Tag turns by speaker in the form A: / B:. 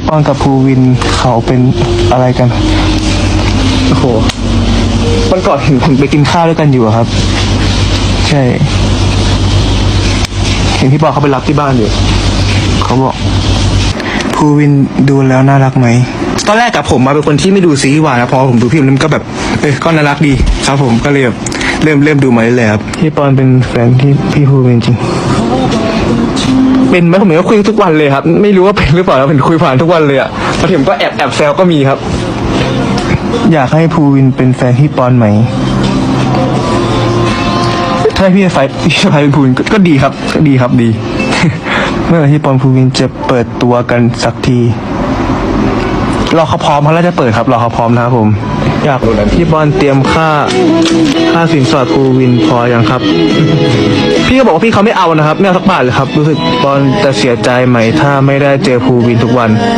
A: พี่ปอนกับภูวินเขาเป็นอะไรกัน โอ้โหวันก่อนเห็นผมไปกินข้าวด้วยกันอยู่อะครับ ใช่ เห็นพี่ปอนเขาไปรับที่บ้านอยู่ เขาบอกภูวินดูแล้วน่ารักไหมตอนแรกกับผมมาเป็นคนที่ไม่ดูซีรีส์วายนะพอผมดูพี่มันก็แบบเออก็น่ารักดีครับ ผมก็เลยแบบเริ่มเริ่มดูมาเรื่อยๆครับพี่ปอนเป็นแฟนที่พี่ภูวินจริง เป็นไหมผมเห็นว่าคุยทุกวันเลยครับ ไม่รู้ว่าเป็นหรือเปล่าแล้วเป็นคุยผ่านทุกวันเลยอะพอถึงก็แอบแอบแซวก็มีครับ อยากให้ภูวินเป็นแฟนพี่ปอนไหม ถ้าพี่จะไฟพี่จะไฟเป็นภูวินก็ก็ดีครับก็ดีครับดี เมื่อไหร่ที่ปอนภูวินจะเปิดตัวกันสักที รอเขาพร้อมเขาแล้วจะเปิดครับ รอเขาพร้อมนะครับผม อยากพี่บอลเตรียมค่าค่าสินสอดภูวินพอยังครับ พี่ก็บอกว่าพี่เขาไม่เอานะครับ ไม่เอาสักบาทเลยครับ รู้สึกบอลจะเสียใจไหมถ้าไม่ได้เจอภูวินทุกวัน